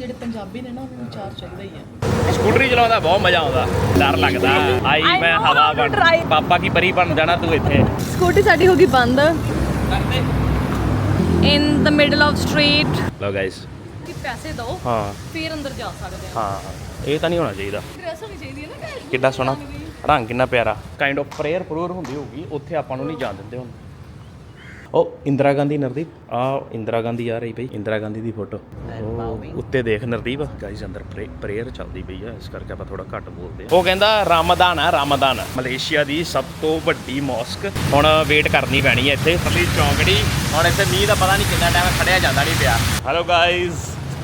ਜਿਹੜੇ ਪੰਜਾਬੀ ਨੇ ਨਾ ਉਹਨਾਂ ਨੂੰ ਚਾਰ ਚਾਹੀਦਾ ਹੀ ਆ। ਸਕੂਟਰੀ ਚਲਾਉਂਦਾ ਬਹੁਤ ਮਜ਼ਾ ਆਉਂਦਾ। ਡਰ ਲੱਗਦਾ। ਆਈ ਮੈਂ ਹਵਾ ਬਣ. ਪਾਪਾ ਕੀ ਪਰੀ ਬਣ ਜਾਣਾ ਤੂੰ ਇੱਥੇ। ਸਕੂਟੀ ਸਾਡੀ ਹੋ ਗਈ ਬੰਦ। In the middle of street low guys ਕਿ ਪੈਸੇ ਦਿਓ ਹਾਂ। ਫਿਰ ਅੰਦਰ ਜਾ ਸਕਦੇ ਆ। ਹਾਂ। ਇਹ ਤਾਂ ਨਹੀਂ ਹੋਣਾ ਚਾਹੀਦਾ। ਡਰੈਸ ਹੋਣੀ ਚਾਹੀਦੀ ਹੈ ਨਾ ਕਿੱਡਾ ਸੋਹਣਾ। ਰੰਗ ਕਿੰਨਾ ਪਿਆਰਾ। ਕਾਈਂਡ ਆਫ ਪ੍ਰੇਅਰ ਪ੍ਰੂਰ ਹੁੰਦੀ ਹੋਊਗੀ ਉੱਥੇ ਆਪਾਂ ਨੂੰ ਨਹੀਂ ਜਾਣ ਦਿੰਦੇ ਹੁਣ। ਉਹ ਇੰਦਰਾ ਗਾਂਧੀ ਨਰਦੀਪ। ਆ ਇੰਦਰਾ ਗਾਂਧੀ ਆ ਰਹੀ ਪਈ ਇੰਦਰਾ ਗਾਂਧੀ ਦੀ ਫੋਟੋ। ਉੱਤੇ ਦੇਖ ਨਰਦੀਪ। ਗਾਈਜ਼ ਅੰਦਰ ਪ੍ਰੇਅਰ ਚੱਲਦੀ ਪਈ ਆ ਇਸ ਕਰਕੇ ਆਪਾਂ ਥੋੜਾ ਘੱਟ ਬੋਲਦੇ ਆ। ਉਹ ਕਹਿੰਦਾ ਰਮਦਾਨ ਆ ਰਮਦਾਨ। ਮਲੇਸ਼ੀਆ ਦੀ ਸਭ ਤੋਂ ਵੱਡੀ ਮੌਸਕ। ਹੁਣ ਵੇਟ ਕਰਨੀ ਪੈਣੀ ਹੈ ਇੱਥੇ। ਪਰਲੀ ਚੌਂਕੜੀ। ਹੁਣ ਇੱਥੇ ਮੀਂਹ ਦਾ ਪਤਾ ਨਹੀਂ ਕਿੰਨਾ ਟਾਈਮ ਖੜਿਆ ਜਾਂਦਾ ਨਹੀਂ ਪਿਆ। ਹੈਲੋ ਗਾਈਜ਼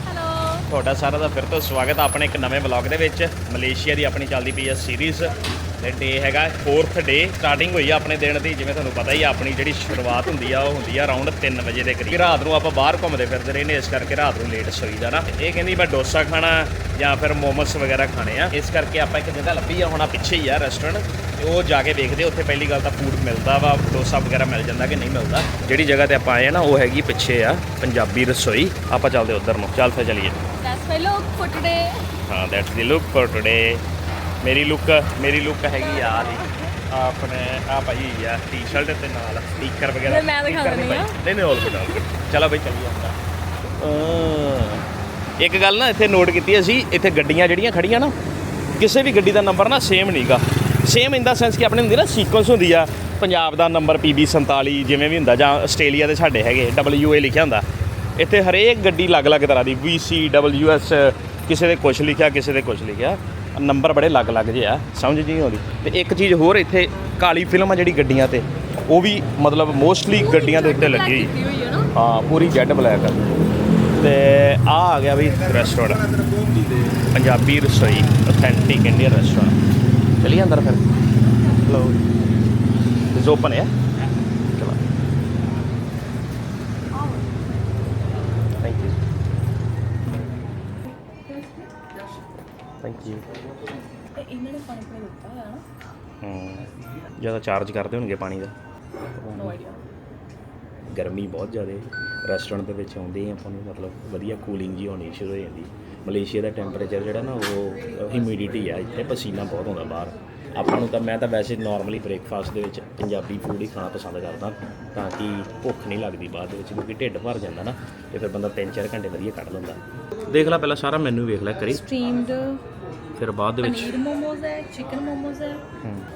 ਹੈਲੋ ਤੁਹਾਡਾ ਸਾਰਿਆਂ ਦਾ ਫਿਰ ਤੋਂ ਸਵਾਗਤ ਆ ਆਪਣੇ ਇੱਕ ਨਵੇਂ ਵਲੌਗ ਦੇ ਵਿੱਚ। ਮਲੇਸ਼ੀਆ ਦੀ ਆਪਣੀ ਚੱਲਦੀ ਪਈ ਹੈ ਸੀਰੀਜ਼ ਤੇ ਡੇ ਹੈਗਾ 4th ਡੇ ਸਟਾਰਟਿੰਗ ਹੋਈ ਆ ਆਪਣੇ ਦਿਨ ਦੀ ਜਿਵੇਂ ਤੁਹਾਨੂੰ ਪਤਾ ਹੀ ਆ ਆਪਣੀ ਜਿਹੜੀ ਸ਼ੁਰੂਆਤ ਹੁੰਦੀ ਆ ਉਹ ਹੁੰਦੀ ਆ ਅਰਾਊਂਡ 3 ਵਜੇ ਦੇ ਕਰੀਬ। ਰਾਤ ਨੂੰ ਆਪਾਂ ਬਾਹਰ ਘੁੰਮਦੇ ਫਿਰਦੇ ਰਹਿੰਦੇ ਇਸ ਕਰਕੇ ਰਾਤ ਨੂੰ ਲੇਟ ਸੋਈਦਾ ਨਾ। ਇਹ ਕਹਿੰਦੀ ਮੈਂ ਡੋਸਾ ਖਾਣਾ ਜਾਂ ਫਿਰ ਮੋਮੋਸ ਵਗੈਰਾ ਖਾਣੇ ਆ। ਇਸ ਕਰਕੇ ਆਪਾਂ ਇੱਕ ਜਗ੍ਹਾ ਲੱਭੀ ਆ ਹੁਣ ਆ ਪਿੱਛੇ ਹੀ ਆ ਰੈਸਟੋਰੈਂਟ ਤੇ ਉਹ ਜਾ ਕੇ ਵੇਖਦੇ ਉੱਥੇ ਪਹਿਲੀ ਗੱਲ ਤਾਂ ਫੂਡ ਮਿਲਦਾ ਵਾ ਡੋਸਾ ਵਗੈਰਾ ਮਿਲ ਜਾਂਦਾ ਕਿ ਨਹੀਂ ਮਿਲਦਾ। ਜਿਹੜੀ ਜਗ੍ਹਾ ਤੇ ਆਪਾਂ ਆਏ ਆ ਨਾ ਉਹ ਹੈਗੀ ਪਿੱਛੇ ਆ ਪੰਜਾਬੀ ਰਸੋਈ। ਆਪਾਂ ਚੱਲਦੇ ਉਧਰ ਨੂੰ। ਚੱਲ ਫੇ ਚਲੀਏ। That's my look for today ਹਾਂ that's the look for today ਮੇਰੀ ਲੁੱਕ ਮੇਰੀ ਲੁੱਕ ਹੈਗੀ ਆ ਦੀ ਆਪਣੇ ਆ ਭਾਈ ਆ ਟੀ-ਸ਼ਰਟ ਤੇ ਨਾਲ ਸਟicker ਵਗੈਰਾ ਮੈਂ- ਦਿਖਾ ਨਹੀਂ ਦਿੰਦੀ ਹਾਂ। ਪਾਈ। ਨਹੀਂ ਨਹੀਂ ਹੋਰ ਕੋਈ ਚਲੋ ਬਈ ਚੱਲੀਏ ਅੰਦਰ। ਇੱਕ ਗੱਲ ਨਾ ਇੱਥੇ ਨੋਟ ਕੀਤੀ ਅਸੀਂ ਇੱਥੇ ਗੱਡੀਆਂ ਜਿਹੜੀਆਂ ਖੜੀਆਂ ਨਾ ਕਿਸੇ ਵੀ ਗੱਡੀ ਦਾ ਨੰਬਰ ਨਾ ਸੇਮ ਨਹੀਂਗਾ ਸੇਮ ਇਨ ਦਾ ਸੈਂਸ ਕਿ ਆਪਣੇ ਹੁੰਦੀ ਨਾ ਸੀਕੁਐਂਸ ਹੁੰਦੀ ਆ ਪੰਜਾਬ ਦਾ ਨੰਬਰ PB47 ਜਿਵੇਂ ਵੀ ਹੁੰਦਾ ਜਾਂ ਆਸਟ੍ਰੇਲੀਆ ਦੇ ਸਾਡੇ ਹੈਗੇ WA ਲਿਖਿਆ ਹੁੰਦਾ। ਇੱਥੇ ਹਰੇਕ ਗੱਡੀ ਅਲੱਗ-ਅਲੱਗ ਤਰ੍ਹਾਂ ਦੀ VC WS ਕਿਸੇ ਦੇ ਕੁਛ ਲਿਖਿਆ ਕਿਸੇ ਦੇ ਕੁਛ ਲਿਖਿਆ। ਨੰਬਰ ਬੜੇ ਅਲੱਗ-ਅਲੱਗ ਜਿਹੇ ਆ, ਸਮਝ ਨਹੀਂ ਆਉਂਦੀ। ਤੇ ਇੱਕ ਚੀਜ਼ ਹੋਰ ਇੱਥੇ, ਕਾਲੀ ਫਿਲਮ ਆ ਜਿਹੜੀ ਗੱਡੀਆਂ ਤੇ, ਉਹ ਵੀ ਮਤਲਬ ਮੋਸਟਲੀ ਗੱਡੀਆਂ ਦੇ ਉੱਤੇ ਲੱਗੀ ਹੋਈ। ਹੈ ਨਾ ਹਾਂ ਪੂਰੀ ਜੈਡ ਬਲੈਕ ਤੇ ਆ ਆ ਗਿਆ ਵੀ ਰੈਸਟੋਰੈਂਟ ਪੰਜਾਬੀ ਰਸੋਈ ਆਥੈਂਟਿਕ ਇੰਡੀਅਨ ਰੈਸਟੋਰੈਂਟ ਚਲੀ ਅੰਦਰ ਫਿਰ। ਲੋ ਇਸ ਓਪਨ ਹੈ ਚਲੋ ਥੈਂਕ ਯੂ ਥੈਂਕ ਯੂ ਤੇ ਇਹਨਾਂ ਨੇ ਪਾਣੀ ਪਾ ਦਿੱਤਾ ਹੋਇਆ ਨਾ? ਹੂੰ। ਜ਼ਿਆਦਾ ਚਾਰਜ ਕਰਦੇ ਹੋਣਗੇ ਪਾਣੀ ਦਾ। ਨੋ ਆਈਡੀਆ ਗਰਮੀ ਬਹੁਤ ਜ਼ਿਆਦਾ ਰੈਸਟੋਰੈਂਟ ਦੇ ਵਿੱਚ ਆਉਂਦੇ ਹੀ ਆਪਾਂ ਨੂੰ ਮਤਲਬ ਵਧੀਆ ਕੂਲਿੰਗ ਜੀ ਹੋਣੀ ਸ਼ੁਰੂ ਹੋ ਜਾਂਦੀ। ਮਲੇਸ਼ੀਆ ਦਾ ਟੈਂਪਰੇਚਰ ਜਿਹੜਾ ਨਾ ਉਹ ਹਿਊਮਿਡਿਟੀ ਆ ਇੱਥੇ ਪਸੀਨਾ ਬਹੁਤ ਆਉਂਦਾ ਬਾਹਰ। ਆਪਾਂ ਨੂੰ ਤਾਂ ਮੈਂ ਤਾਂ ਵੈਸੇ ਨਾਰਮਲੀ ਬ੍ਰੇਕਫਾਸਟ ਦੇ ਵਿੱਚ ਪੰਜਾਬੀ ਫੂਡ ਹੀ ਖਾਣਾ ਪਸੰਦ ਕਰਦਾ ਤਾਂ ਕਿ ਭੁੱਖ ਨਹੀਂ ਲੱਗਦੀ ਬਾਅਦ ਦੇ ਵਿੱਚ ਕਿਉਂਕਿ ਢਿੱਡ ਭਰ ਜਾਂਦਾ ਨਾ ਤੇ ਫਿਰ ਬੰਦਾ 3-4 ਘੰਟੇ ਵਧੀਆ ਕੱਢ ਲੈਂਦਾ। ਦੇਖ ਲੈ ਪਹਿਲਾਂ ਸਾਰਾ ਮੈਨੂ ਵੇਖ ਲੈ ਕਰੀ ਸਟ੍ਰੀਮਡ ਫਿਰ ਬਾਅਦ ਦੇ ਵਿੱਚ ਪਨੀਰ ਮੋਮੋਜ਼ ਹੈ ਚਿਕਨ ਮੋਮੋਜ਼ ਹੈ।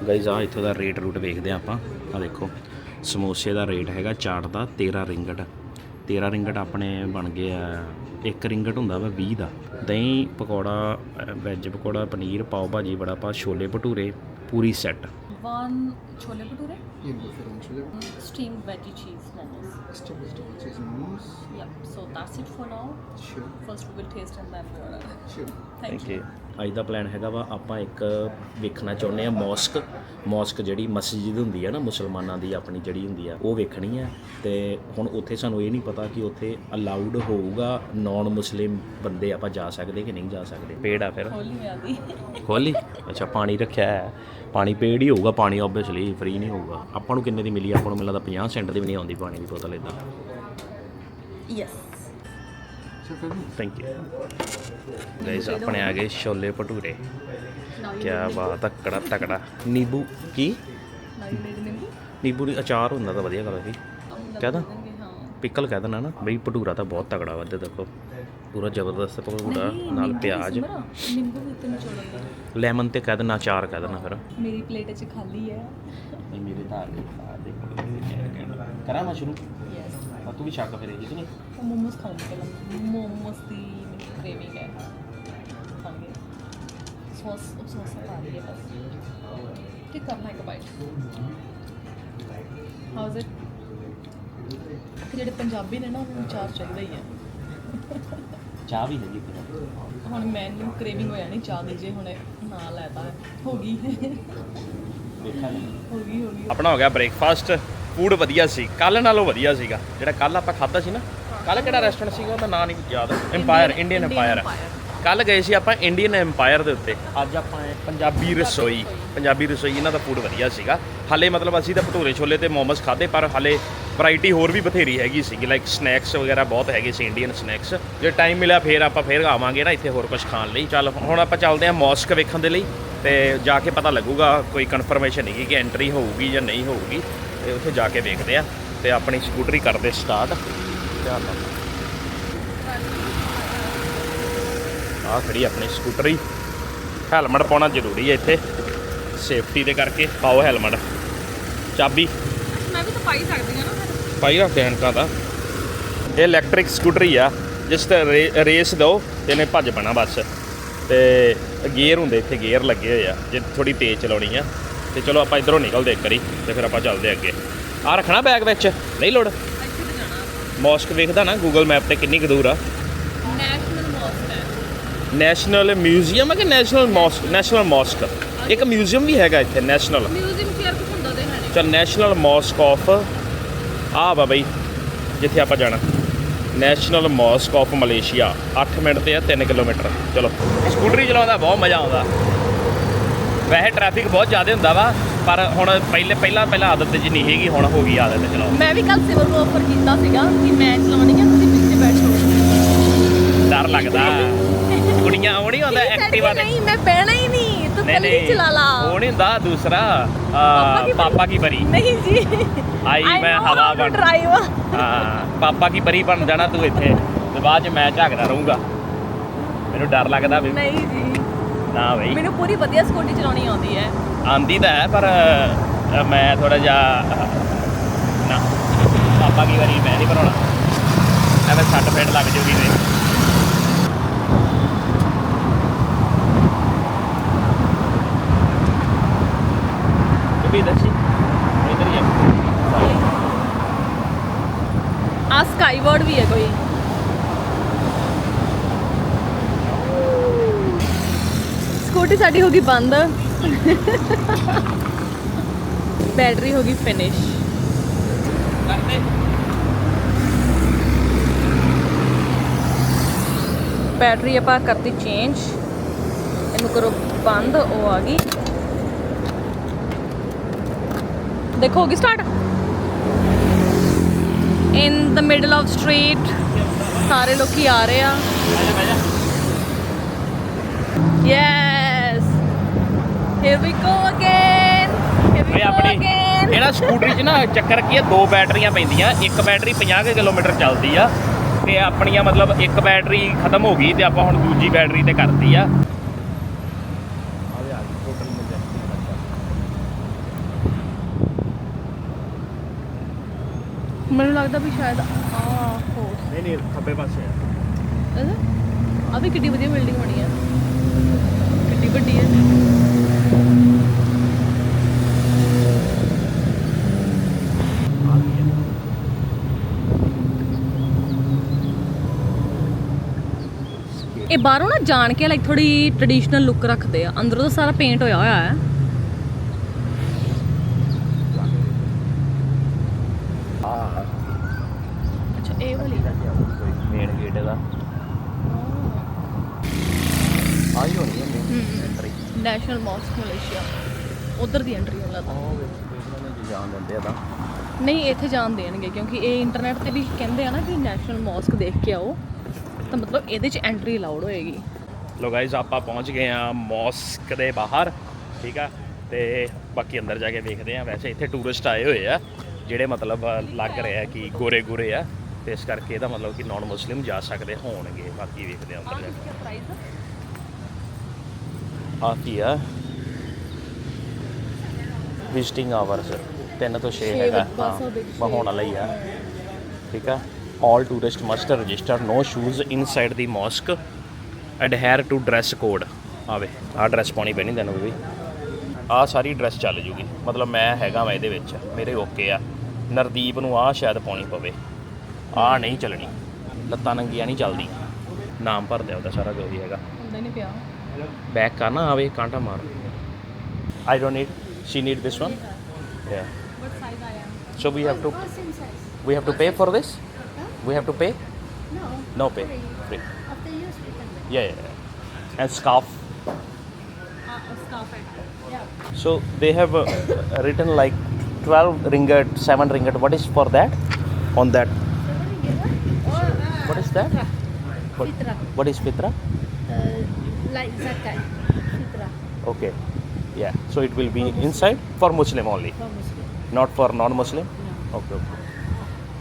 ਗਾਈਜ਼ ਆ ਇੱਥੋਂ ਦਾ ਰੇਟ ਰੂਟ ਵੇਖਦੇ ਆ ਆਪਾਂ। ਆ ਦੇਖੋ ਸਮੋਸੇ ਦਾ ਰੇਟ ਹੈਗਾ ਚਾਟ ਦਾ 13 ਰਿੰਗਟ। 13 ਰਿੰਗਟ ਆਪਣੇ ਬਣ ਗਏ ਆ ਇੱਕ ਰਿੰਗਟ ਹੁੰਦਾ ਵਾ 20 ਦਾ। ਦਹੀਂ ਪਕੌੜਾ ਵੈਜ ਪਕੌੜਾ, ਪਨੀਰ, ਪਾਓ ਭਾਜੀ, ਵੜਾ ਪਾ ਛੋਲੇ ਭਟੂਰੇ, ਪੂਰੀ set one chole bhature Yeah, different chili. steamed veggie cheese momos Still vegetable cheese and hummus. yep so that's it for now Sure, first we will taste and then we will order sure. thank thank you you ਅੱਜ ਦਾ plan ਹੈਗਾ ਵਾ ਆਪਾਂ ਇੱਕ ਵੇਖਣਾ ਚਾਹੁੰਦੇ ਆ mosque mosque ਜਿਹੜੀ ਮਸਜਿਦ ਹੁੰਦੀ ਆ ਨਾ ਮੁਸਲਮਾਨਾਂ ਦੀ ਆਪਣੀ ਜਿਹੜੀ ਹੁੰਦੀ ਆ ਉਹ ਵੇਖਣੀ ਆ ਤੇ ਹੁਣ ਉੱਥੇ ਸਾਨੂੰ ਇਹ ਨਹੀਂ ਪਤਾ ਕਿ ਉੱਥੇ ਅਲਾਉਡ ਹੋਊਗਾ ਨਾਨ ਮੁਸਲਿਮ ਬੰਦੇ ਆਪਾਂ ਜਾ ਸਕਦੇ ਕਿ ਨਹੀਂ ਜਾ ਸਕਦੇ ਪੇੜ ਆ ਫਿਰ ਹੋਲੀ ਹੋਇਆ ਦੀ ਖੋਲੀ ਅੱਛਾ ਪਾਣੀ ਰੱਖਿਆ ਹੈ ਪਾਣੀ ਪੇੜ ਹੀ ਹੋਊਗਾ ਪਾਣੀ ਆਬਵੀਅਸਲੀ ਫ੍ਰੀ ਨਹੀਂ ਹੋਊਗਾ। ਆਪਾਂ ਨੂੰ ਕਿੰਨੇ ਦੀ ਮਿਲੀ ਆਪਾਂ ਨੂੰ ਮਿਲਦਾ 50 ਸੈਂਟ ਦੀ ਵੀ ਨਹੀਂ ਆਉਂਦੀ ਪਾਣੀ ਦੀ ਬੋਤਲ ਇਦਾਂ me, ਥੈਂਕ ਯੂ ਗਾਇਸ ਆਪਣੇ ਆ ਗਏ ਛੋਲੇ ਭਟੂਰੇ। ਕੀ ਬਾਤ ਤਕੜਾ ਤਕੜਾ। ਨੀਬੂ ਕੀ? ਨਿੰਬੂ ਨੀਬੂ ਦੀ ਅਚਾਰ ਹੁੰਦਾ ਤਾਂ ਵਧੀਆ ਗੱਲ ਸੀ ਕਹਿ ਦਾਂ? ਦੇਣਗੇ ਹਾਂ ਪਿਕਲ ਕਹਿ ਦੇਣਾ ਨਾ ਬਈ ਭਟੂਰਾ ਤਾਂ ਬਹੁਤ ਤਕੜਾ ਵਾ ਇੱਧਰ ਦੇਖੋ। ਪੂਰਾ ਜ਼ਬਰਦਸਤ ਭਟੂਰਾ ਨਾਲ ਪਿਆਜ਼। ਨਿੰਬੂ ਵੀ ਲੈਮਨ ਤੇ ਕਹਿ ਦੇਣਾ ਅਚਾਰ ਕਹਿ ਦੇਣਾ ਫਿਰ। ਮੇਰੀ ਪਲੇਟ 'ਚ ਖਾਲੀ ਹੈ। ਨਹੀਂ ਮੇਰੇ ਤਾਂ ਆ ਦੇਖੋ ਕਰਾਂ ਮੈਂ ਸ਼ੁਰੂ? ਯੈਸ ਆ ਤੂੰ ਵੀ ਛੱਕ ਫਿਰ ਇਹ ਕਿ ਨਹੀਂ? ਮੋਮੋਸ ਖਾਉਂਗੀ ਪਹਿਲਾਂ। ਮੋਮੋਸ ਦੀ ਮੈਨੂੰ ਕ੍ਰੇਵਿੰਗ ਹੈ। ਖਾਂਗੇ ਸੌਸ ਸੌਸ ਪਾ ਰਹੀ ਹੈ ਬਸ। ਠੀਕ ਕਰਨਾ ਇੱਕ ਬਾਈਟ ਹਾਊ ਇਜ਼ ਇਟ ਜਿਹੜੇ ਪੰਜਾਬੀ ਨੇ ਨਾ ਉਹਨਾਂ ਨੂੰ ਚਾਰ ਚਾਹੀਦਾ ਹੀ ਹੈ। ਚਾਹ ਵੀ ਹੈਗੀ ਫਿਰ। ਹੁਣ ਮੈਨੂੰ ਕ੍ਰੇਵਿੰਗ ਹੋਇਆ ਨਹੀਂ ਚਾਹ ਦੀ ਜੇ ਹੁਣ ਨਾ ਲੈਤਾ ਹੋ ਗਈ। ਦੇਖਾਂਗੇ ਹੋ ਗਈ ਹੋ ਗਈ। ਆਪਣਾ ਹੋ ਗਿਆ ਬ੍ਰੇਕਫਾਸਟ ਫੂਡ ਵਧੀਆ ਸੀ। ਕੱਲ ਨਾਲੋਂ ਵਧੀਆ ਸੀਗਾ। ਜਿਹੜਾ ਕੱਲ ਆਪਾਂ ਖਾਦਾ ਸੀ ਨਾ ਕੱਲ ਕਿਹੜਾ ਰੈਸਟੋਰੈਂਟ ਸੀਗਾ? ਉਹਦਾ ਨਾਂ ਨਹੀਂ ਯਾਦ। ਇੰਪਾਇਰ ਇੰਡੀਅਨ ਇੰਪਾਇਰ ਕੱਲ ਗਏ ਸੀ ਆਪਾਂ ਇੰਡੀਅਨ ਐਮਪਾਇਰ ਦੇ ਉੱਤੇ। ਅੱਜ ਆਪਾਂ ਪੰਜਾਬੀ ਰਸੋਈ। ਪੰਜਾਬੀ ਰਸੋਈ ਇਹਨਾਂ ਦਾ ਫੂਡ ਵਧੀਆ ਸੀਗਾ। ਹਾਲੇ ਮਤਲਬ ਅਸੀਂ ਤਾਂ ਭਟੂਰੇ ਛੋਲੇ ਤੇ ਮੋਮਸ ਖਾਦੇ ਪਰ ਹਾਲੇ ਵੈਰਾਈਟੀ ਹੋਰ ਵੀ ਬਥੇਰੀ ਹੈਗੀ ਸੀਗੀ। ਲਾਈਕ ਸਨੈਕਸ ਵਗੈਰਾ ਬਹੁਤ ਹੈਗੇ ਸੀ ਇੰਡੀਅਨ ਸਨੈਕਸ ਜੇ ਟਾਈਮ ਮਿਲਿਆ ਫੇਰ ਆਪਾਂ ਫੇਰ ਆਵਾਂਗੇ ਨਾ ਇੱਥੇ ਹੋਰ ਕੁਝ ਖਾਣ ਲਈ। ਚੱਲ, ਹੁਣ ਆਪਾਂ ਚੱਲਦੇ ਹਾਂ ਮੌਸਕ ਵੇਖਣ ਦੇ ਲਈ, ਤੇ ਜਾ ਕੇ ਪਤਾ ਲੱਗੂਗਾ ਕੋਈ ਕਨਫਰਮੇਸ਼ਨ ਨਹੀਂ ਕਿ ਐਂਟਰੀ ਹੋਊਗੀ ਜਾਂ ਨਹੀਂ ਹੋਊਗੀ। ਤੇ ਉੱਥੇ ਜਾ ਕੇ ਵੇਖਦੇ ਆ ਤੇ ਆਪਣੀ ਸਕੂਟਰੀ ਕਰਦੇ ਸਟਾਰਟ ਧਿਆਨ ਨਾਲ। ਆ ਖੜੀ ਆਪਣੀ ਸਕੂਟਰੀ ਹੈਲਮਟ ਪਾਉਣਾ ਜ਼ਰੂਰੀ ਹੈ ਇੱਥੇ। ਸੇਫਟੀ ਦੇ ਕਰਕੇ ਪਾਓ ਹੈਲਮਟ ਚਾਬੀ। ਮੈਂ ਵੀ ਤਾਂ ਪਾਈ ਸਕਦੀ ਹਾਂ ਨਾ ਫਿਰ। ਪਾਈ ਰੱਖ ਐਨਕਾਂ ਦਾ। ਇਹ ਇਲੈਕਟ੍ਰਿਕ ਸਕੂਟਰੀ ਆ। ਜਿਸ ਤੇ ਰੇਸ ਦੋ ਇਹਨੇ ਭੱਜ ਪੈਣਾ ਬਸ। ਤੇ ਗੇਅਰ ਹੁੰਦੇ ਇੱਥੇ ਗੇਅਰ ਲੱਗੇ ਹੋਏ ਆ। ਜੇ ਥੋੜੀ ਤੇਜ਼ ਚਲਾਉਣੀ ਆ। ਤੇ ਚਲੋ ਆਪਾਂ ਇਧਰੋਂ ਨਿਕਲਦੇ ਇੱਕ ਵਾਰੀ ਤੇ ਫਿਰ ਆਪਾਂ ਚੱਲਦੇ ਅੱਗੇ। ਆ ਰੱਖਣਾ ਬੈਗ ਵਿੱਚ। ਨਹੀਂ ਲੋੜ। ਮੌਸਕ ਵੇਖਦਾ ਨਾ ਗੂਗਲ ਮੈਪ ਤੇ ਕਿੰਨੀ ਕੁ ਦੂਰ ਆ। ਨੈਸ਼ਨਲ ਮੌਸਕ ਹੈ। ਨੈਸ਼ਨਲ ਮਿਊਜ਼ੀਅਮ ਹੈ ਕਿ ਨੈਸ਼ਨਲ ਮੌਸਕ ਨੈਸ਼ਨਲ ਮੌਸਕ ਇੱਕ ਮਿਊਜ਼ੀਅਮ ਵੀ ਹੈਗਾ ਇੱਥੇ ਨੈਸ਼ਨਲ। ਮਿਊਜ਼ੀਅਮ ਯਾਰ ਕੁਝ ਹੁੰਦਾ ਤੇ ਹੈ ਨਹੀਂ ਚਲ ਨੈਸ਼ਨਲ ਮੌਸਕ ਆਫ ਆ ਵਾ ਬਈ ਜਿੱਥੇ ਆਪਾਂ ਜਾਣਾ। National mosque of Malaysia 8 minute ਤੇ ਆ 3 ਕਿਲੋਮੀਟਰ। ਚਲੋ ਸਕੂਟਰੀ ਚਲਾਉਂਦਾ ਬਹੁਤ ਮਜ਼ਾ ਆਉਂਦਾ। ਵੈਸੇ ਟ੍ਰੈਫਿਕ ਬਹੁਤ ਜ਼ਿਆਦਾ ਹੁੰਦਾ ਵਾ ਪਰ ਹੁਣ ਪਹਿਲੇ ਪਹਿਲਾਂ ਪਹਿਲਾਂ ਆਦਤ ਜੀ ਨਹੀਂ ਹੈਗੀ ਹੁਣ ਹੋ ਗਈ ਆਦਤ ਚਲਾਉਣ ਮੈਂ ਵੀ ਕੱਲ ਸਿਵਰ ਨੂੰ ਆਫਰ ਕੀਤਾ ਸੀਗਾ ਕਿ ਮੈਂ ਚਲਾਉਣੀ ਹੈ ਤੁਸੀਂ ਪਿੱਛੇ ਬੈਠੋ। ਡਰ ਲੱਗਦਾ। ਕੁੜੀਆਂ ਨਹੀਂ ਹੁੰਦਾ ਐਕਟਿਵਾ ਤੇ। ਨਹੀਂ ਮੈਂ ਬਹਿਣਾ ਹੀ ਨਹੀਂ। ਤੂੰ ਨਹੀਂ ਕੱਲੀ ਨਹੀਂ ਚਲਾ ਲਾ। ਉਹ ਨਹੀਂ ਹੁੰਦਾ ਦੂਸਰਾ ਪਾਪਾ ਅਹ, ਕੀ ਪਾਪਾ ਕੀ ਬਰੀ ਨਹੀਂ ਜੀ। ਆਈ ਮੈਂ ਹਵਾ ਬਣ ਡਰਾਈਵ ਹਾਂ ਪਾਪਾ ਕੀ ਬਰੀ ਬਣ ਜਾਣਾ ਤੂੰ ਇੱਥੇ? ਤੇ ਬਾਅਦ ਚ ਮੈਂ ਝਾਕਦਾ ਰਹੂੰਗਾ। ਮੈਨੂੰ ਡਰ ਲੱਗਦਾ ਵੀ ਨਹੀਂ ਜੀ। ਨਾ ਬਈ। ਮੈਨੂੰ ਪੂਰੀ ਵਧੀਆ ਸਕੂਟੀ ਚਲਾਉਣੀ ਆਉਂਦੀ ਹੈ। ਆਂਦੀ ਤਾਂ ਹੈ ਪਰ ਅ, ਮੈਂ ਥੋੜਾ ਜਿਹਾ ਅ, ਨਾ। ਪਾਪਾ ਕੀ ਵਾਰੀ ਮੈਂ ਨਹੀਂ ਬਣਾਉਣਾ। ਐਵੇਂ ਸੱਟ ਫੇਟ ਲੱਗ ਜੂਗੀ ਤੇ। ਆ। ਸਕਾਈਵਰਡ ਵੀ ਹੈ ਕੋਈ। ਸਕੂਟੀ ਸਾਡੀ ਹੋ ਗਈ ਬੰਦ। ਬੈਟਰੀ ਹੋ ਗਈ ਫਿਨਿਸ਼ ਕਰਦੇ। ਬੈਟਰੀ ਆਪਾਂ ਕਰਤੀ ਚੇਂਜ ਇਹਨੂੰ ਕਰੋ ਬੰਦ ਉਹ ਆ ਗਈ। ਦੇਖੋ ਹੋ ਗਈ start in the middle of street ਸਾਰੇ ਲੋਕੀ ਆ ਰਹੇ ਆ। Yes here we go again ਓਏ ਆਪਣੀ ਇਹਨਾਂ ਸਕੂਟਰੀ 'ਚ ਨਾ ਚੱਕਰ ਕੀ ਆ ਦੋ ਬੈਟਰੀਆਂ ਪੈਂਦੀਆਂ ਇੱਕ ਬੈਟਰੀ 50 ਕੁ ਕਿਲੋਮੀਟਰ ਚੱਲਦੀ ਆ ਤੇ ਆਪਣੀਆਂ ਮਤਲਬ ਇੱਕ ਬੈਟਰੀ ਖਤਮ ਹੋ ਗਈ ਤੇ ਆਪਾਂ ਹੁਣ ਦੂਜੀ ਬੈਟਰੀ ਤੇ ਕਰਤੀ ਆ ਮੈਨੂੰ ਲੱਗਦਾ ਵੀ ਸ਼ਾਇਦ ਆ ਹੋ। ਨਹੀਂ ਨਹੀਂ ਖੱਬੇ ਪਾਸੇ ਆ। ਆ ਵੀ ਕਿੱਡੀ ਵਧੀਆ ਬਿਲਡਿੰਗ ਬਣੀ ਆ। ਕਿੱਡੀ ਵੱਡੀ ਹੈ ਇਹ ਬਾਹਰੋਂ ਨਾ ਜਾਣ ਕੇ ਲਾਈਕ ਥੋੜੀ ਟ੍ਰੈਡੀਸ਼ਨਲ ਲੁੱਕ ਰੱਖਦੇ ਆ। ਅੰਦਰੋਂ ਤਾਂ ਸਾਰਾ ਪੇਂਟ ਹੋਇਆ ਹੋਇਆ ਹੈ ਆ ਅੱਛਾ ਇਹ ਵਾਲੀ ਮੇਨ ਗੇਟ ਦਾ ਆਈ ਹੋਣੀ ਹੈ main entry national mosque Malaysia ਉਧਰ ਦੀ ਐਂਟਰੀ ਹੁੰਦਾ ਤਾਂ ਉਹ ਵਿੱਚ ਇਹਨਾਂ ਨੇ ਜਾਣ ਦਿੰਦੇ ਆ ਤਾਂ। ਨਹੀਂ ਇੱਥੇ ਜਾਣ ਦੇਣਗੇ ਕਿਉਂਕਿ ਇਹ ਇੰਟਰਨੈਟ ਤੇ ਵੀ ਕਹਿੰਦੇ ਆ ਨਾ ਕਿ ਨੈਸ਼ਨਲ ਮਾਸਕ ਦੇਖ ਕੇ ਆਓ। ਤਾਂ ਮਤਲਬ ਇਹਦੇ ਚ ਐਂਟਰੀ ਅਲਾਉਡ ਹੋਏਗੀ। ਲੋ ਗਾਇਜ਼ ਆਪਾਂ ਪਹੁੰਚ ਗਏ ਆ ਮੌਸਕ ਦੇ ਬਾਹਰ ਠੀਕ ਆ? ਤੇ ਬਾਕੀ ਅੰਦਰ ਜਾ ਕੇ ਵੇਖਦੇ ਆ। ਵੈਸੇ ਇੱਥੇ ਟੂਰਿਸਟ ਆਏ ਹੋਏ ਆ ਜਿਹੜੇ ਮਤਲਬ ਲੱਗ ਰਿਹਾ ਕਿ ਗੋਰੇ ਗੋਰੇ ਆ। ਤੇ ਇਸ ਕਰਕੇ ਇਹਦਾ ਮਤਲਬ ਕਿ ਨਾਨ ਮੁਸਲਿਮ ਜਾ ਸਕਦੇ ਹੋਣਗੇ। ਬਾਕੀ ਵੇਖਦੇ ਆ ਅੰਦਰ ਜਾ ਕੇ। ਪ੍ਰਾਈਸ ਆ ਕੀ ਆ। ਵਿਜ਼ਿਟਿੰਗ ਆਵਰਸ 3 ਤੋਂ 6 ਛੇ ਹੈਗਾ। ਹਾਂ। ਬਹਾਉਣ ਵਾਲਾ ਹੀ ਆ। ਠੀਕ ਆ? All tourist must register no shoes inside the mosque. Adhere to dress code ਆਵੇ ਆ ਡਰੈਸ ਪਾਉਣੀ ਪੈਣੀ ਤੈਨੂੰ ਵੀ। ਆ ਸਾਰੀ ਡਰੈਸ ਚੱਲ ਜੂਗੀ। ਮਤਲਬ ਮੈਂ ਹੈਗਾ ਮੈਂ ਇਹਦੇ ਵਿੱਚ। ਮੇਰੇ ਓਕੇ ਆ। ਨਰਦੀਪ ਨੂੰ ਆ ਸ਼ਾਇਦ ਪਾਉਣੀ ਪਵੇ। ਆ ਨਹੀਂ ਚੱਲਣੀ। ਲੱਤਾਂ ਨੰਗੀਆਂ ਨਹੀਂ ਚੱਲਦੀ। ਨਾਮ ਭਰ ਦਿਆ ਉਹਦਾ ਸਾਰਾ ਜੋ ਵੀ ਹੈਗਾ। ਹੁੰਦਾ ਨਹੀਂ ਪਿਆ। back kana away kanta mar. I don't need. She need this one. Yeah. What size I am? So we have to. Oh, we have to pay for this. We have to pay. No. No pay. Free. After pay. Yeah, yeah, yeah. And scarf. Uh, scarf. Yeah. So they have uh, written like 12 ringgit, 7 ringgit. What is for that? On that. Oh, what is that? What, what is Fitra? Uh, like zakat. Fitra Okay. Yeah. So it will be inside for Muslim only, for Muslim. not for non-Muslim. No. Okay. okay.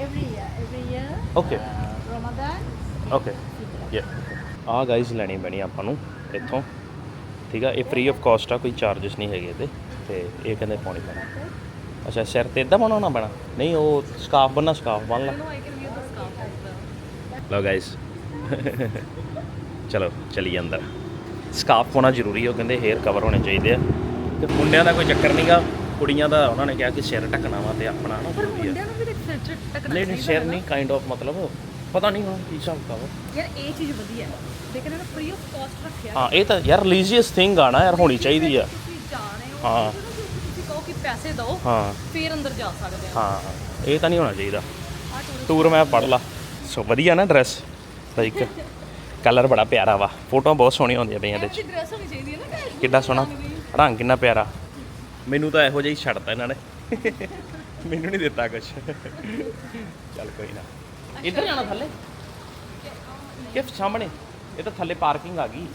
Every year, every year. Okay. Uh, Ramadan. Okay. Fitra. ਯਾ ਆ guys ਲੈਣੀ ਪੈਣੀ ਆਪਾਂ ਨੂੰ ਇੱਥੋਂ ਠੀਕ ਆ ਇਹ ਫ੍ਰੀ ਆਫ ਕਾਸਟ ਆ ਕੋਈ ਚਾਰजेस ਨਹੀਂ ਹੈਗੇ ਇਹਦੇ ਤੇ ਇਹ ਕਹਿੰਦੇ ਪਾਉਣੀ ਪੈਣਾ ਅੱਛਾ ਸਿਰ ਤੇ ਇਦਾਂ ਬਣਾਉਣਾ ਪੈਣਾ ਨਹੀਂ ਉਹ ਸਕਾਫ ਬੰਨਾ ਸਕਾਫ ਬੰਨ ਲਾ no I can you the staff ਲਓ ਗਾਈਜ਼ ਚਲੋ ਚਲੀ ਅੰਦਰ ਸਕਾਫ ਪਾਉਣਾ ਜ਼ਰੂਰੀ ਹੈ ਉਹ ਕਹਿੰਦੇ ਹੇਅਰ ਕਵਰ ਹੋਣੇ ਚਾਹੀਦੇ ਆ। ਤੇ ਮੁੰਡਿਆਂ ਦਾ ਕੋਈ ਚੱਕਰ ਨਹੀਂਗਾ ਕੁੜੀਆਂ ਦਾ ਉਹਨਾਂ ਨੇ ਕਿਹਾ ਕਿ ਸਿਰ ਢੱਕਣਾ ਵਾ ਤੇ ਆਪਣਾ ਨਾ ਪਰ ਜ਼ਰੂਰੀ ਮੁੰਡਿਆਂ ਹੈ ਨੂੰ ਵੀ ਦੇਖ ਸਿਰ ਚ ਟਕਣਾ ਨਹੀਂ ਨਹੀਂ ਸਿਰ ਨਹੀਂ ਕਾਈਂਡ ਆਫ ਮਤਲਬ ਪਤਾ ਨਹੀਂ ਹੁਣ ਕੀ ਹਿਸਾਬ ਕਿਤਾਬ ਆ। ਯਾਰ ਇਹ ਚੀਜ਼ ਵਧੀਆ ਹੈ। ਲੇਕਿਨ ਇਹਨਾਂ ਫ੍ਰੀ ਆਫ ਕਾਸਟ ਰੱਖਿਆ। ਹਾਂ ਇਹ ਤਾਂ ਯਾਰ ਰਿਲੀਜੀਅਸ ਥਿੰਗ ਆ ਨਾ ਯਾਰ ਹੋਣੀ ਚਾਹੀਦੀ ਆ। ਤੁਸੀਂ ਜਾਣੇ ਹੋ ਹਾਂ। ਤੁਸੀਂ ਕਹੋ ਕਿ ਪੈਸੇ ਦਿਓ ਹਾਂ। ਫੇਰ ਅੰਦਰ ਜਾ ਸਕਦੇ ਆ ਹਾਂ ਇਹ ਤਾਂ ਨਹੀਂ ਹੋਣਾ ਚਾਹੀਦਾ। ਆ ਟੂਰਿਸਟ ਟੂਰ ਮੈਂ ਪੜ ਲਾ। ਸੋ ਵਧੀਆ ਨਾ ਡਰੈਸ ਲਾਈਕ ਕਲਰ ਬੜਾ ਪਿਆਰਾ ਵਾ। ਫੋਟੋਆਂ ਬਹੁਤ ਸੋਹਣੀਆਂ ਹੁੰਦੀਆਂ ਪਈਆਂ ਇਹਦੇ ਚ। ਡਰੈਸ ਹੋਣੀ ਚਾਹੀਦੀ ਹੈ ਨਾ ਕਿ ਕਿੱਡਾ ਸੋਹਣਾ। ਰੰਗ ਕਿੰਨਾ ਪਿਆਰਾ। ਮੈਨੂੰ ਤਾਂ ਇਹੋ ਜਿਹਾ ਹੀ ਛੱਡਤਾ ਇਹਨਾਂ ਨੇ। ਮੈਨੂੰ ਨਹੀਂ ਦਿੱਤਾ ਕੁਝ ਚੱਲ ਕੋਈ ਨਾ। ਇੱਧਰ ਜਾਣਾ ਥੱਲੇ। ਕਿ ਸਾਹਮਣੇ? ਇਹ ਤਾਂ ਥੱਲੇ ਪਾਰਕਿੰਗ ਆ ਗਈ।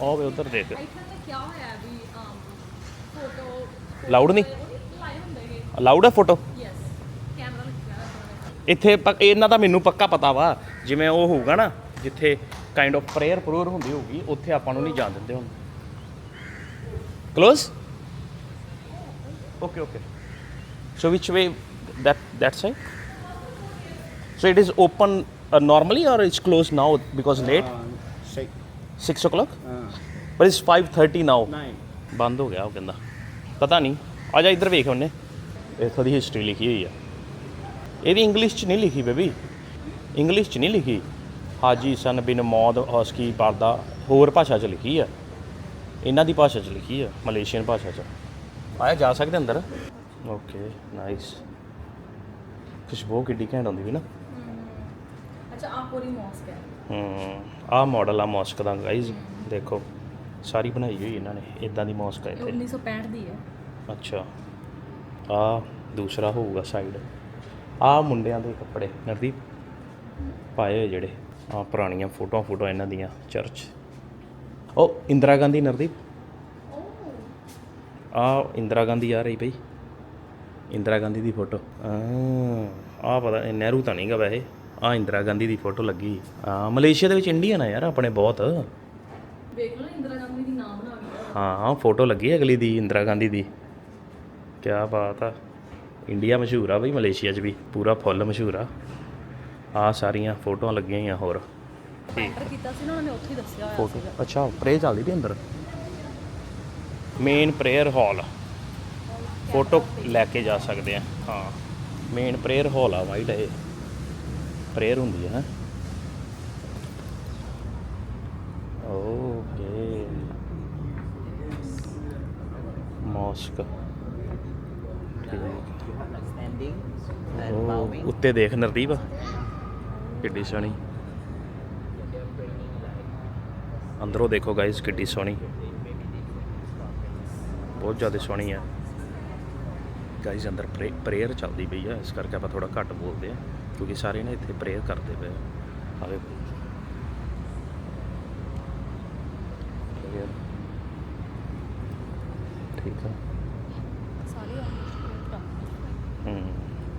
ਉਹ ਵੇ ਉਧਰ ਦੇਖ। ਇੱਥੇ ਤਾਂ ਕੀ ਹੋਇਆ ਵੀ ਫੋਟੋ ਲਾਊਡ ਨਹੀਂ? ਲਾਏ ਹੁੰਦੇ ਨੇ ਅਲਾਊਡ ਹੈ ਫੋਟੋ? ਯੈਸ ਕੈਮਰਾ ਲੱਗਿਆ ਹੋਇਆ। ਇੱਥੇ ਪੱਕ- ਇਹਨਾਂ ਦਾ ਮੈਨੂੰ ਪੱਕਾ ਪਤਾ ਵਾ। ਜਿਵੇਂ ਉਹ ਹੋਊਗਾ ਨਾ ਜਿੱਥੇ ਕਾਈਂਡ ਆਫ ਪ੍ਰੇਅਰ ਪ੍ਰੂਰ ਹੁੰਦੀ ਹੋਊਗੀ ਉੱਥੇ ਆਪਾਂ ਨੂੰ ਨਹੀਂ ਜਾਣ ਦਿੰਦੇ ਹੁਣ। Close okay okay so which way that that side? So it is open uh, normally or it's closed now because late? Shake. 6 o'clock? Uh, but it's 5:30 now. ਬੰਦ ਹੋ ਗਿਆ ਉਹ ਕਹਿੰਦਾ। ਪਤਾ ਨਹੀਂ। ਆ ਜਾ ਇੱਧਰ ਵੇਖ ਉਹਨੇ। ਇੱਥੋਂ ਦੀ ਹਿਸਟਰੀ ਲਿਖੀ ਹੋਈ ਆ। ਇਹਦੀ ਇੰਗਲਿਸ਼ 'ਚ ਨਹੀਂ ਲਿਖੀ ਬੇਬੀ। ਇੰਗਲਿਸ਼ 'ਚ ਨਹੀਂ ਲਿਖੀ। ਹਾਜੀ ਸਨ ਬਿਨ ਮੌਦ ਹਸਕੀ ਪਰਦਾ ਹੋਰ ਭਾਸ਼ਾ 'ਚ ਲਿਖੀ ਆ। ਇਹਨਾਂ ਦੀ ਭਾਸ਼ਾ 'ਚ ਲਿਖੀ ਆ ਮਲੇਸ਼ੀਅਨ ਭਾਸ਼ਾ 'ਚ। ਆਇਆ ਜਾ ਸਕਦੇ ਅੰਦਰ? ਓਕੇ ਨਾਈਸ ਖੁਸ਼ਬੂ ਕਿੱਡੀ ਘੈਂਟ ਆਉਂਦੀ ਵੀ ਨਾ। ਅੱਛਾ ਆ ਪੂਰੀ ਮੌਸਕ ਹੈ। ਹੂੰ ਆਹ ਮਾਡਲ ਆ ਮੌਸਕ ਦਾ ਗਾਈਜ਼ ਦੇਖੋ ਸਾਰੀ ਬਣਾਈ ਹੋਈ ਇਹਨਾਂ ਨੇ ਇਦਾਂ ਦੀ ਮੌਸਕ ਹੈ ਇਹ ਇੱਥੇ 1965 ਦੀ ਹੈ। ਅੱਛਾ ਆ ਦੂਸਰਾ ਹੋਊਗਾ ਸਾਈਡ ਆ ਮੁੰਡਿਆਂ ਦੇ ਕੱਪੜੇ ਨਰਦੀਪ ਪਾਏ ਹੋਏ ਜਿਹੜੇ। ਆ ਪੁਰਾਣੀਆਂ ਫੋਟੋਆਂ ਫੋਟੋ ਇਹਨਾਂ ਦੀਆਂ ਚਰਚ ਉਹ ਇੰਦਰਾ ਗਾਂਧੀ ਨਰਦੀਪ। ਆ ਇੰਦਰਾ ਗਾਂਧੀ ਆ ਰਹੀ ਬਈ। ਇੰਦਰਾ ਗਾਂਧੀ ਦੀ ਫੋਟੋ। ਆ ਆ ਪਤਾ ਨਹਿਰੂ ਤਾਂ ਨਹੀਂਗਾ ਵੈਸੇ। ਆ ਇੰਦਰਾ ਗਾਂਧੀ ਦੀ ਫੋਟੋ ਲੱਗੀ। ਆ ਮਲੇਸ਼ੀਆ ਦੇ ਵਿੱਚ ਇੰਡੀਅਨ ਆ ਯਾਰ ਆਪਣੇ ਬਹੁਤ। ਵੇਖ ਲਓ ਇੰਦਰਾ ਗਾਂਧੀ ਦੀ ਨਾਮ ਬਣਾ ਗਈ ਹਾਂ ਹਾਂ ਫੋਟੋ ਲੱਗੀ ਹੈ ਅਗਲੀ ਦੀ ਇੰਦਰਾ ਗਾਂਧੀ ਦੀ। ਕੀ ਬਾਤ ਆ। ਇੰਡੀਆ ਮਸ਼ਹੂਰ ਆ ਬਈ ਮਲੇਸ਼ੀਆ 'ਚ ਵੀ ਪੂਰਾ ਫੁੱਲ ਮਸ਼ਹੂਰ ਆ। ਆ ਸਾਰੀਆਂ ਫੋਟੋਆਂ ਲੱਗੀਆਂ ਹੋਈਆਂ ਹੋਰ। ਐਂਟਰ ਕੀਤਾ ਸੀ ਨਾ ਉਹਨਾਂ ਨੇ ਉੱਥੇ ਹੀ ਦੱਸਿਆ ਹੋਇਆ ਫੋਟੋ ਸੀਗਾ। ਅੱਛਾ ਪ੍ਰੇ ਚੱਲਦੀ ਵੀ ਅੰਦਰ? ਮੇਨ ਪ੍ਰੇਅਰ ਹਾਲ ਫੋਟੋ ਲੈ ਕੇ ਜਾ ਸਕਦੇ ਆ ਹਾਂ। ਮੇਨ ਪ੍ਰੇਅਰ ਹਾਲ ਆ ਵਾਈਟ ਇਹ। ਪ੍ਰੇਅਰ ਹੁੰਦੀ ਹੈ ਓਕੇ ਮੌਸਕ bowing. ਉੱਤੇ ਦੇਖ ਨਰਦੀਪ। ਕਿੱਡੀ ਸੋਹਣੀ। ਅੰਦਰੋਂ ਦੇਖੋ ਗਾਇਸ ਕਿੱਡੀ ਸੋਹਣੀ। ਬਹੁਤ ਜ਼ਿਆਦਾ ਸੋਹਣੀ ਆ। ਗਾਇਸ ਅੰਦਰ ਪ੍ਰੇਅਰ ਚੱਲਦੀ ਪਈ ਆ, ਇਸ ਕਰਕੇ ਆਪਾਂ ਥੋੜਾ ਘੱਟ ਬੋਲਦੇ ਆ, ਕਿਉਂਕਿ ਸਾਰੇ ਨੇ ਇੱਥੇ ਪ੍ਰੇਅਰ ਕਰਦੇ ਪਏ ਆ। ਆਵੇ ਠੀਕ ਆ। ਸਾਰੇ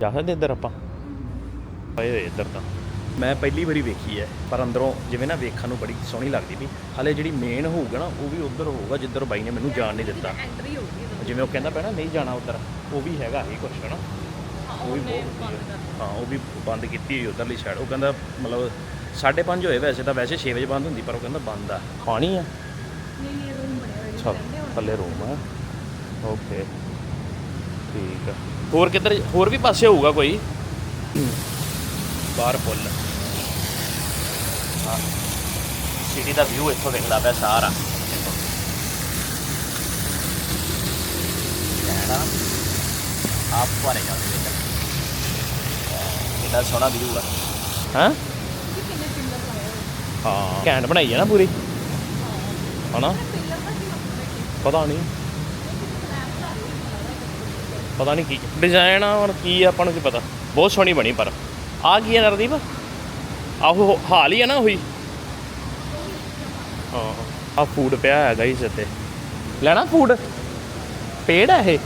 ਜਾ ਸਕਦੇ ਇੱਧਰ ਆਪਾਂ? ਪਏ ਹੋਏ ਇੱਧਰ ਤਾਂ। ਮੈਂ ਪਹਿਲੀ ਵਾਰੀ ਵੇਖੀ ਹੈ ਪਰ ਅੰਦਰੋਂ ਜਿਵੇਂ ਨਾ ਵੇਖਣ ਨੂੰ ਬੜੀ ਸੋਹਣੀ ਲੱਗਦੀ ਵੀ ਹਲੇ ਜਿਹੜੀ ਮੇਨ ਹੋਊਗਾ ਨਾ ਉਹ ਵੀ ਉੱਧਰ ਹੋਊਗਾ ਜਿੱਧਰ ਬਾਈ ਨੇ ਮੈਨੂੰ ਜਾਣ ਨਹੀਂ ਦਿੱਤਾ। ਐਂਟਰੀ ਜਿਵੇਂ ਉਹ ਕਹਿੰਦਾ ਨਾ ਨਹੀਂ ਜਾਣਾ ਉੱਧਰ ਉਹ ਵੀ ਹੈਗਾ ਹੀ ਕੁਛ ਹਨਾ? ਉਹ ਵੀ ਬਹੁਤ ਹਾਂ ਉਹ ਵੀ ਬੰਦ ਕੀਤੀ ਹੋਈ ਉਧਰਲੀ ਸਾਈਡ ਉਹ ਕਹਿੰਦਾ ਮਤਲਬ 5:30 ਹੋਏ ਵੈਸੇ ਤਾਂ ਵੈਸੇ 6 ਵਜੇ ਬੰਦ ਹੁੰਦੀ ਪਰ ਉਹ ਕਹਿੰਦਾ ਬੰਦ ਆ। ਪਾਣੀ ਆ? ਨਹੀਂ ਨਹੀਂ ਰੂਮ ਬਣਿਆ ਹੋਇਆ ਥੱਲੇ ਰੂਮ ਆ। ਓਕੇ ਠੀਕ ਆ। ਹੋਰ ਕਿੱਧਰ ਹੋਰ ਵੀ ਪਾਸੇ ਹੋਊਗਾ ਕੋਈ? ਬਾਹਰ ਪੁੱਲ। ਹਾਂ। ਸਿਟੀ ਦਾ ਵਿਊ ਇੱਥੋਂ ਦਿਖਦਾ ਪਿਆ ਸਾਰਾ। ਕਹਿਣਾ ਆਪ ਪਾਰੇ ਜਾਂਦੇ ਨੇ ਕਿੰਨਾ ਸੋਹਣਾ ਵਿਊ ਆ। ਹਾਂ? ਹਾਂ। ਘੈਂਟ ਬਣਾਈ ਹੈ ਨਾ ਪੂਰੀ। ਹਨਾ? ਪਤਾ ਨਹੀਂ ਪਤਾ ਨਹੀਂ ਕੀ ਡਿਜ਼ਾਈਨ ਆ ਔਰ ਕੀ ਆਪਾਂ ਨੂੰ ਕੀ ਪਤਾ। ਬਹੁਤ ਸੋਹਣੀ ਬਣੀ ਪਰ। ਆ ਕੀ ਹੈ ਨਰਦੀਪ? ਆਹੋ ਹਾਲ ਹੀ ਆ ਨਾ ਉਹੀ। ਹਾਂ ਆ ਫੂਡ ਪਿਆ ਹੈਗਾ ਇਸ ਤੇ ਲੈਣਾ ਫੂਡ? ਪੇੜ ਹੈ ਇਹ?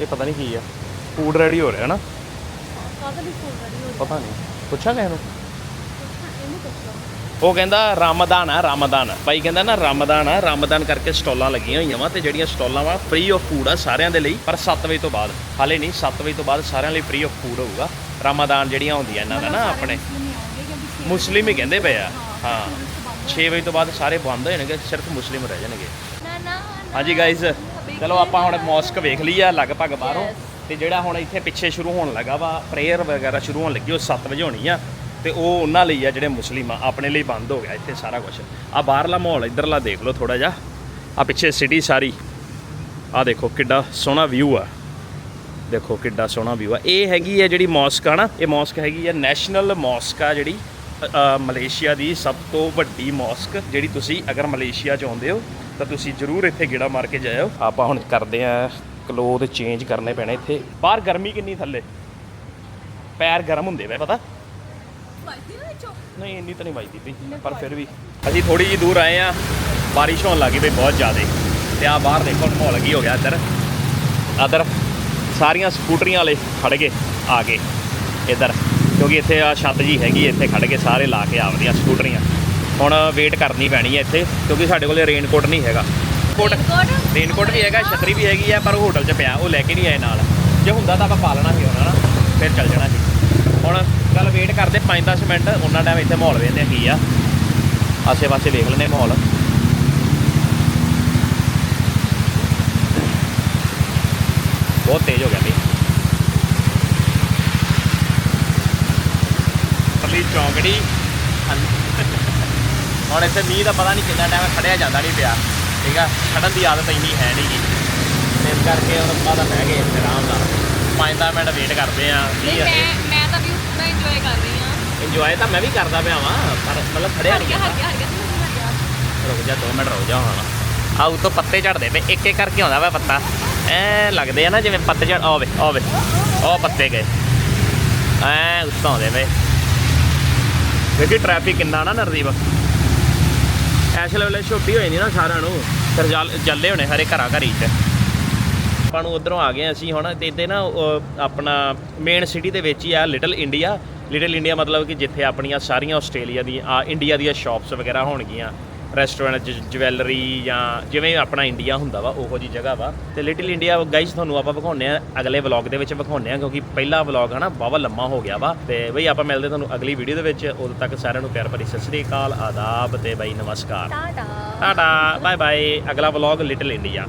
ਇਹ ਪਤਾ ਨਹੀਂ ਕੀ ਆ। ਫੂਡ ਰੈਡੀ ਹੋ ਰਿਹਾ ਨਾ? ਕਾਹਦਾ ਵੀ ਫੋਨ ਰੈਡੀ ਹੋ ਪਤਾ ਨਹੀਂ। ਪੁੱਛਾਂ ਕਿਸੇ ਨੂੰ ਉਹ ਕਹਿੰਦਾ ਰਮਦਾਨ ਆ ਰਮਦਾਨ। ਭਾਈ ਕਹਿੰਦਾ ਨਾ ਰਮਦਾਨ ਆ ਰਮਦਾਨ ਕਰਕੇ ਸਟਾਲਾਂ ਲੱਗੀਆਂ ਹੋਈਆਂ ਵਾ ਤੇ ਜਿਹੜੀਆਂ ਸਟਾਲਾਂ ਵਾ ਫ੍ਰੀ ਆਫ ਫੂਡ ਆ ਸਾਰਿਆਂ ਦੇ ਲਈ ਪਰ 7 ਵਜੇ ਤੋਂ ਬਾਅਦ ਹਾਲੇ ਨਹੀਂ 7 ਵਜੇ ਤੋਂ ਬਾਅਦ ਸਾਰਿਆਂ ਲਈ ਫ੍ਰੀ ਆਫ ਫੂਡ ਹੋਊਗਾ। ਰਮਦਾਨ ਜਿਹੜੀਆਂ ਹੁੰਦੀਆਂ ਇਹਨਾਂ ਦਾ ਨਾ ਆਪਣੇ। ਮੁਸਲਿਮ ਹੀ ਕਹਿੰਦੇ ਪਏ ਆ। ਹਾਂ 6 ਵਜੇ ਤੋਂ ਬਾਅਦ ਸਾਰੇ ਬੰਦ ਹੋ ਜਾਣਗੇ ਸਿਰਫ ਮੁਸਲਿਮ ਰਹਿ ਜਾਣਗੇ। ਹਾਂਜੀ ਗਾਇਜ਼ ਚਲੋ ਆਪਾਂ ਹੁਣ ਮੌਸਕ ਵੇਖ ਲਈ ਆ ਲਗਭਗ ਬਾਹਰੋਂ। ਤੇ ਜਿਹੜਾ ਹੁਣ ਇੱਥੇ ਪਿੱਛੇ ਸ਼ੁਰੂ ਹੋਣ ਲੱਗਾ ਵਾ ਪ੍ਰੇਅਰ ਵਗੈਰਾ ਸ਼ੁਰੂ ਹੋਣ ਲੱਗੀ ਉਹ 7 ਵਜੇ ਹੋਣੀ ਆ। ਤੇ ਉਹ ਉਹਨਾਂ ਲਈ ਆ ਜਿਹੜੇ ਮੁਸਲਿਮ ਆ, ਆਪਣੇ ਲਈ ਬੰਦ ਹੋ ਗਿਆ ਇੱਥੇ ਸਾਰਾ ਕੁਝ ਆ ਬਾਹਰਲਾ ਮਾਹੌਲ, ਇਧਰਲਾ ਦੇਖ ਲਓ ਥੋੜਾ ਜਿਹਾ। ਆ ਪਿੱਛੇ ਸਿਟੀ ਸਾਰੀ। ਆ ਦੇਖੋ ਕਿੱਡਾ ਸੋਹਣਾ ਵਿਊ ਆ। ਦੇਖੋ ਕਿੱਡਾ ਸੋਹਣਾ ਵਿਊ ਆ। ਇਹ ਹੈਗੀ ਆ ਜਿਹੜੀ ਮੌਸਕ ਆ ਨਾ, ਇਹ ਮੌਸਕ ਹੈਗੀ ਆ ਨੈਸ਼ਨਲ ਮੌਸਕ ਆ ਜਿਹੜੀ ਮਲੇਸ਼ੀਆ ਦੀ ਸਭ ਤੋਂ ਵੱਡੀ ਮੌਸਕ ਜਿਹੜੀ ਤੁਸੀਂ ਅਗਰ ਮਲੇਸ਼ੀਆ ਚ ਆਉਂਦੇ ਹੋ, ਤਾਂ ਤੁਸੀਂ ਜ਼ਰੂਰ ਇੱਥੇ ਗੇੜਾ ਮਾਰ ਕੇ ਜਾਇਓ। ਆਪਾਂ ਹੁਣ ਕਰਦੇ ਆ ਕਲੋਥ ਚੇਂਜ ਕਰਨੇ ਪੈਣੇ ਇੱਥੇ। ਬਾਹਰ ਗਰਮੀ ਕਿੰਨੀ ਥੱਲੇ? ਪੈਰ ਗਰਮ ਹੁੰਦੇ ਵੇ, ਪਤਾ? ਨਹੀਂ ਇੰਨੀ ਤਾਂ ਨਹੀਂ ਵੱਜਦੀ ਪਈ ਪਰ ਫਿਰ ਵੀ। ਅਸੀਂ ਥੋੜੀ ਜਿਹੀ ਦੂਰ ਆਏ ਆ ਬਾਰਿਸ਼ ਹੋਣ ਲੱਗੀ ਪਈ ਬਹੁਤ ਜ਼ਿਆਦੇ। ਤੇ ਆ ਬਾਹਰ ਦੇਖੋ ਮਾਹੌਲ ਕੀ ਹੋ ਗਿਆ ਇੱਧਰ। ਇੱਧਰ ਸਾਰੀਆਂ ਸਕੂਟਰੀਆਂ ਵਾਲੇ ਖੜ ਗਏ ਆ ਕੇ ਇੱਧਰ ਕਿਉਂਕਿ ਇੱਥੇ ਆ ਛੱਤ ਜੀ ਹੈਗੀ ਇੱਥੇ ਖੜ ਕੇ ਸਾਰੇ ਲਾ ਕੇ ਆਪਦੀਆਂ ਸਕੂਟਰੀਆਂ। ਹੁਣ ਵੇਟ ਕਰਨੀ ਪੈਣੀ ਹੈ ਇੱਥੇ ਕਿਉਂਕਿ ਸਾਡੇ ਕੋਲੇ ਰੇਨਕੋਟ ਨਹੀਂ ਹੈਗਾ। ਕੋਟ ਰੇਨਕੋਟ ਵੀ ਹੈਗਾ ਛਤਰੀ ਵੀ ਹੈਗੀ ਆ ਪਰ ਉਹ ਹੋਟਲ 'ਚ ਪਿਆ ਉਹ ਲੈ ਕੇ ਨਹੀਂ ਆਏ ਨਾਲ। ਜੇ ਹੁੰਦਾ ਤਾਂ ਆਪਾਂ ਪਾ ਲੈਣਾ ਸੀ ਉਹਨਾਂ ਨਾਲ ਫਿਰ ਚੱਲ ਜਾਣਾ ਸੀ। ਹੁਣ ਚੱਲ ਵੇਟ ਕਰਦੇ 5-10 ਮਿੰਟ ਉਹਨਾਂ ਟਾਈਮ ਇੱਥੇ ਮਾਹੌਲ ਵੇਖਦੇ ਆ ਕੀ ਆ। ਆਸੇ-ਪਾਸੇ ਵੇਖ ਲੈਂਦੇ ਮਾਹੌਲ। ਬਹੁਤ ਤੇਜ਼ ਹੋ ਗਿਆ ਵੀ। ਪਰਲੀ ਚੌਂਕੜੀ। ਹੁਣ ਇੱਥੇ ਮੀਂਹ ਦਾ ਪਤਾ ਨਹੀਂ ਕਿੰਨਾ ਟਾਈਮ ਖੜਿਆ ਜਾਂਦਾ ਨਹੀਂ ਪਿਆ। ਠੀਕ ਆ? ਖੜਨ ਦੀ ਆਦਤ ਇੰਨੀ ਹੈ ਨਹੀਂ ਤੇ ਇਸ ਕਰਕੇ ਹੁਣ ਬਾਅਦ ਬਹਿ ਗਏ ਇੱਥੇ ਆਰਾਮ ਨਾਲ। 5-10 ਮਿੰਟ ਵੇਟ ਕਰਦੇ ਆ ਨਹੀਂ 20 ਮੈਂ ਮੈਂ ਤਾਂ ਵੀ ਪੂਰਾ ਇੰਜੋਏ ਕਰ ਰਹੀ ਹਾਂ। ਇੰਜੋਏ ਤਾਂ ਮੈਂ ਵੀ ਕਰਦਾ ਪਿਆ ਵਾਂ ਪਰ ਮਤਲਬ ਖੜਿਆ ਹਰ ਨਹੀਂ ਗਿਆ ਹਰ ਜਾਂਦਾ ਗਿਆ ਹਰ ਗਿਆ ਤੂੰ ਹਰ ਗਿਆ ਰੁਕ ਜਾ 2 ਮਿੰਟ ਰੁਕ ਜਾ ਹੁਣ। ਆ ਉਤੋਂ ਪੱਤੇ ਝੜਦੇ ਪਏ ਇੱਕ ਇੱਕ ਕਰਕੇ ਆਉਂਦਾ ਵਾ ਪੱਤਾ। ਐ ਲੱਗਦੇ ਆ ਨਾ ਜਿਵੇਂ ਪੱਤੇ ਝੜ ਆਵੇ ਆਵੇ ਉਹ ਪੱਤੇ ਗਏ। ਐ ਉੱਤੋਂ ਆਉਂਦੇ ਪਏ। ਵੇਖੀ ਟ੍ਰੈਫਿਕ ਕਿੰਨਾ ਨਾ ਨਰਦੀਪ। ਐਸ ਲੈਵਲ ਛੋਟੀ ਹੋਈ ਨਹੀਂ ਨਾ ਸਾਰਿਆਂ ਨੂੰ ਫਿਰ ਜਲ ਜੱਲੇ ਹੋਣੇ ਹਰੇ ਘਰਾਂ ਘਰੀ ਚ। ਆਪਾਂ ਨੂੰ ਉਧਰੋਂ ਆ ਗਏ ਅਸੀਂ ਹੁਣ ਤੇ ਇੱਥੇ ਨਾ ਉਹ ਆਪਣਾ ਮੇਨ ਸਿਟੀ ਦੇ ਵਿੱਚ ਹੀ ਆ ਲਿਟਲ ਇੰਡੀਆ ਲਿਟਲ ਇੰਡੀਆ ਮਤਲਬ ਕਿ ਜਿੱਥੇ ਆਪਣੀਆਂ ਸਾਰੀਆਂ ਆਸਟ੍ਰੇਲੀਆ ਦੀਆਂ ਆ ਇੰਡੀਆ ਦੀਆਂ ਸ਼ਾਪਸ ਵਗੈਰਾ ਹੋਣਗੀਆਂ। ਰੈਸਟੋਰੈਂਟ ਜਵੈਲਰੀ ਜਾਂ ਜਿਵੇਂ ਆਪਣਾ ਇੰਡੀਆ ਹੁੰਦਾ ਵਾ ਉਹੋ ਜੀ ਜਗ੍ਹਾ ਵਾ। ਤੇ ਲਿਟਲ ਇੰਡੀਆ ਗਾਈਸ ਤੁਹਾਨੂੰ ਆਪਾਂ ਵਿਖਾਉਂਦੇ ਆ ਅਗਲੇ ਵਲੌਗ ਦੇ ਵਿੱਚ ਵਿਖਾਉਂਦੇ ਆ ਕਿਉਂਕਿ ਪਹਿਲਾ ਵਲੌਗ ਹਨਾ ਬਾਵਾ ਲੰਮਾ ਹੋ ਗਿਆ ਵਾ। ਤੇ ਬਈ ਆਪਾਂ ਮਿਲਦੇ ਤੁਹਾਨੂੰ ਅਗਲੀ ਵੀਡੀਓ ਦੇ ਵਿੱਚ। ਉਦੋਂ ਤੱਕ ਸਾਰਿਆਂ ਨੂੰ ਪਿਆਰ ਭਰੀ ਸਤਿ ਸ੍ਰੀ ਅਕਾਲ ਆਦਾਬ ਤੇ ਬਈ ਨਮਸਕਾਰ। ਟਾਟਾ। ਟਾਟਾ ਬਾਏ ਬਾਏ ਅਗਲਾ ਵਲੌਗ ਲਿਟਲ ਇੰਡੀਆ